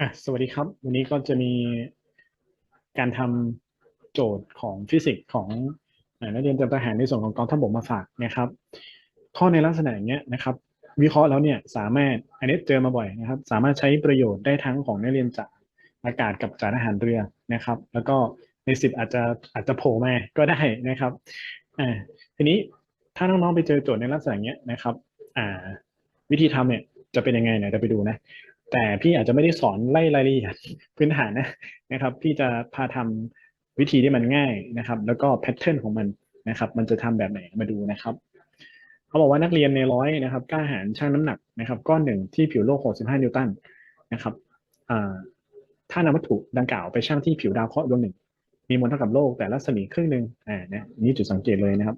อะสวัสดีครับ วันนี้ก็จะมีการทำโจทย์ของฟิสิกส์ของนักเรียนเตรียมทหารในส่วนของกองทัพบกมาฝากนะครับ ข้อในลักษณะอย่างเงี้ยนะครับ วิเคราะห์แล้วเนี่ยสามารถอันนี้เจอมาบ่อยนะครับ สามารถใช้ประโยชน์ได้ทั้งของนักเรียนจากอากาศกับจากทหารเรือนะครับ แล้วก็ในสิบอาจจะอาจจะโผล่มาก็ได้นะครับอ่าทีนี้ถ้าน้องๆไปเจอโจทย์ในลักษณะอย่างเงี้ยนะครับอ่าวิธีทำเนี่ยจะเป็นยังไงเนี่ยเดี๋ยวไปดูนะ แต่พี่อาจจะไม่ได้สอนไล่รายละเอียดพื้นฐานนะนะครับ พี่จะพาทำวิธีที่มันง่ายนะครับ แล้วก็แพทเทิร์นของมันนะครับ มันจะทำแบบไหนมาดูนะครับเขาบอกว่านักเรียนในร้อยนะครับกล้าหารชั่งน้ำหนักนะครับก้อนหนึ่งที่ผิวโลก 65 นิวตันนะครับถ้านำวัตถุดังกล่าวไปชั่งที่ผิวดาวเคราะห์ดวงหนึ่ง มีมวลเท่ากับโลกแต่รัศมีครึ่งหนึ่งอ่านะนี่จุดสังเกตเลยนะครับ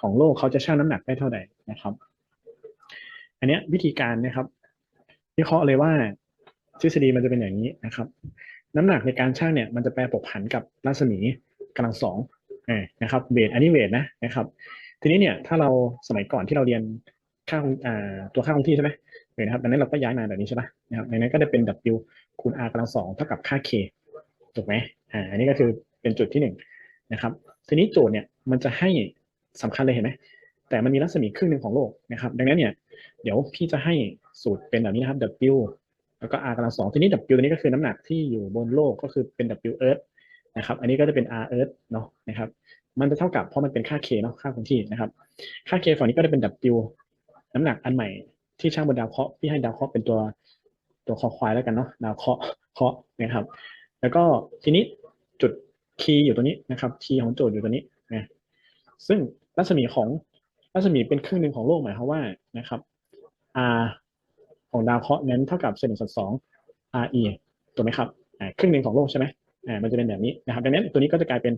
ของโลกเขาจะชั่งน้ำหนักได้เท่าไหร่นะครับ อันนี้วิธีการนะครับ วิเคราะห์เลยว่าทฤษฎีมันจะเป็นอย่างนี้นะครับ น้ำหนักในการชั่งเนี่ยมันจะแปรผกผันกับรัศมีกำลังสองนะครับเวทอันนี้เวทนะนะครับ ทีนี้เนี่ยถ้าเราสมัยก่อนที่เราเรียนค่าคงอ่าตัวค่าคงที่ใช่ไหมเห็นนะครับดังนั้นเราก็ย้ายมาแบบนี้ใช่ปะนะครับดังนั้นก็จะเป็น W คูณ R กำลังสองเท่ากับค่า K ถูกไหมอ่าอันนี้ก็คือเป็นจุดที่หนึ่งนะครับ ทีนี้โจทย์เนี่ยมันจะให้สำคัญเลยเห็นไหมแต่มันมีรัศมีครึ่งหนึ่งของโลกนะครับ ดังนั้นเนี่ย เดี๋ยวพี่จะให้สูตรเป็นแบบนี้นะครับ W แล้วก็ R กำลังสองทีนี้ W ตัวนี้ก็คือน้ำหนักที่อยู่บนโลกก็คือเป็น W Earth นะครับ อันนี้ก็จะเป็น R Earth เนาะนะครับ มันจะเท่ากับเพราะมันเป็นค่า K เนาะค่าคงที่นะครับ ค่า K ฝั่งนี้ก็จะเป็น W น้ำหนักอันใหม่ที่ช่างบนดาวเคราะห์พี่ให้ดาวเคราะห์เป็นตัวตัวคอควายแล้วกันเนาะดาวเคราะห์เคราะห์นะครับ แล้วก็ทีนี้จุดคีย์อยู่ตัวนี้นะครับคีย์ของโจทย์อยู่ตัวนี้นะซึ่งรัศมีของรัศมีเป็นครึ่งหนึ่งของโลกหมายความว่านะครับ R ของดาวเคราะห์นั้นเท่ากับเศษหนึ่งส่วนสอง RE ถูกไหมครับอ่าครึ่งหนึ่งของโลกใช่ไหมอ่ามันจะเป็นแบบนี้นะครับ ดังนั้นตัวนี้ก็จะกลายเป็น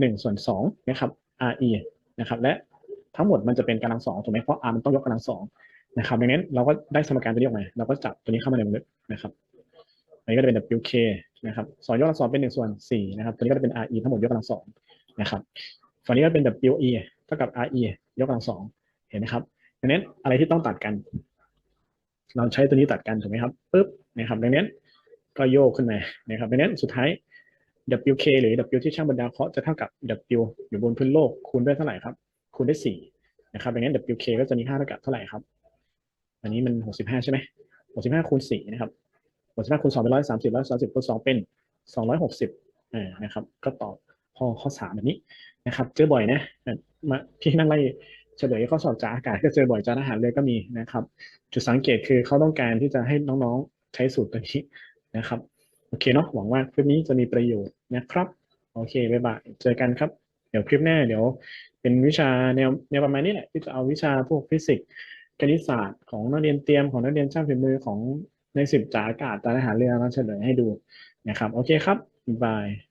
หนึ่งส่วนสองนะครับ RE นะครับและทั้งหมดมันจะเป็นกำลังสองถูกไหมเพราะ R มันต้องยกกำลังสองนะครับดังนั้นเราก็ได้สมการตัวนี้ออกมาเราก็จับตัวนี้เข้ามาในวงเล็บนะครับอันนี้ก็จะเป็น WK นะครับสองยกกำลังสองเป็นหนึ่งส่วนสี่นะครับตัวนี้ก็จะเป็น RE ทั้งหมดยกกำลังสองนะครับฝั่งนี้ก็เป็น WE เท่ากับ RE ยกกำลังสองเห็นไหมครับ ดังนั้นอะไรที่ต้องตัดกัน เราใช้ตัวนี้ตัดกันถูกไหมครับปุ๊บนะครับดังนั้นก็โยกขึ้นมานะครับดังนั้นสุดท้าย WK หรือ W ที่ช่างบนดาเคราะห์จะเท่ากับ W อยู่บนพื้นโลกคูณด้วยเท่าไหร่ครับ คูณด้วยสี่นะครับดังนั้น WK ก็จะมีค่าเท่ากับเท่าไหร่ครับ อันนี้มันหกสิบห้าใช่ไหมหกสิบห้าคูณสี่นะครับหกสิบห้าคูณสองเป็นร้อยสามสิบร้อยสามสิบคูณสองเป็นสองร้อยหกสิบอ่านะครับ ก็ตอบข้อข้อสามแบบนี้นะครับ เจอบ่อยนะมาพี่นั่งไล่ เฉลยข้อสอบจากอากาศก็เจอบ่อยจากอาหารเรือก็มีนะครับ จุดสังเกตคือเขาต้องการที่จะให้น้องๆใช้สูตรตัวนี้นะครับโอเคเนาะหวังว่าคลิปนี้จะมีประโยชน์นะครับโอเคบ๊ายบายเจอกันครับเดี๋ยวคลิปหน้าเดี๋ยวเป็นวิชาแนวแนวประมาณนี้แหละที่จะเอาวิชาพวกฟิสิกส์คณิตศาสตร์ของนักเรียนเตรียมของนักเรียนช่างฝีมือของในสิบจากอากาศตารอาหารเรือมาเฉลยให้ดูนะครับโอเคครับบ๊ายบาย